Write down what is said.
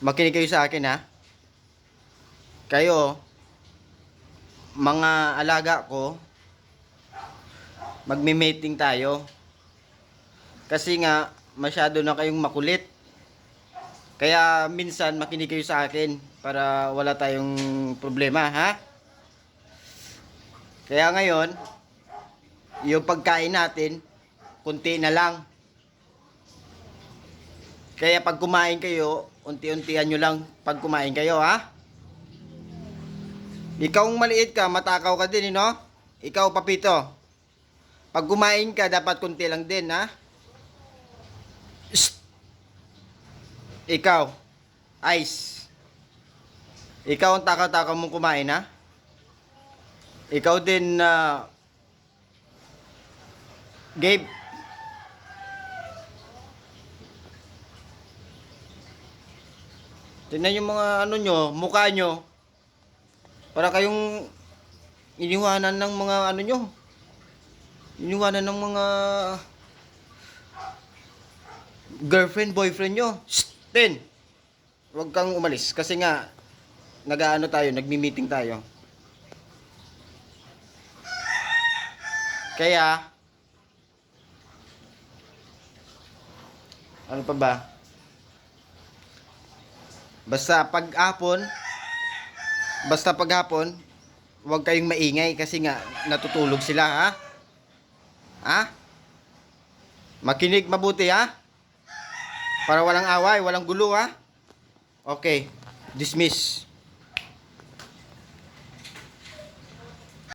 Makinig kayo sa akin ha. Kayo, mga alaga ko, magme-mating tayo. Kasi nga, masyado na kayong makulit. Kaya minsan makinig kayo sa akin para wala tayong problema, ha? Kaya ngayon, yung pagkain natin, kunti na lang. Kaya pag kumain kayo, unti-untian nyo lang pag kumain kayo, ha? Ikaw ang maliit ka, matakaw ka din, eh, no? Ikaw, papito. Pag kumain ka, dapat kunti lang din, ha? Shh! Ikaw, Ice. Ikaw ang takaw-takaw mong kumain, ha? Ikaw din, na Gabe. Tingnan yung mga ano nyo, mukha nyo. Para kayong iniwanan ng mga ano nyo. Iniwanan ng mga girlfriend, boyfriend nyo. Shh! Tin! Huwag kang umalis kasi nga nag-ano tayo, nagmi-meeting tayo. Kaya ano pa ba? Basta pag-hapon, basta pag-hapon, huwag kayong maingay kasi nga natutulog sila, ha? Ha? Makinig mabuti, ha? Para walang away, walang gulo, ha? Okay, dismiss.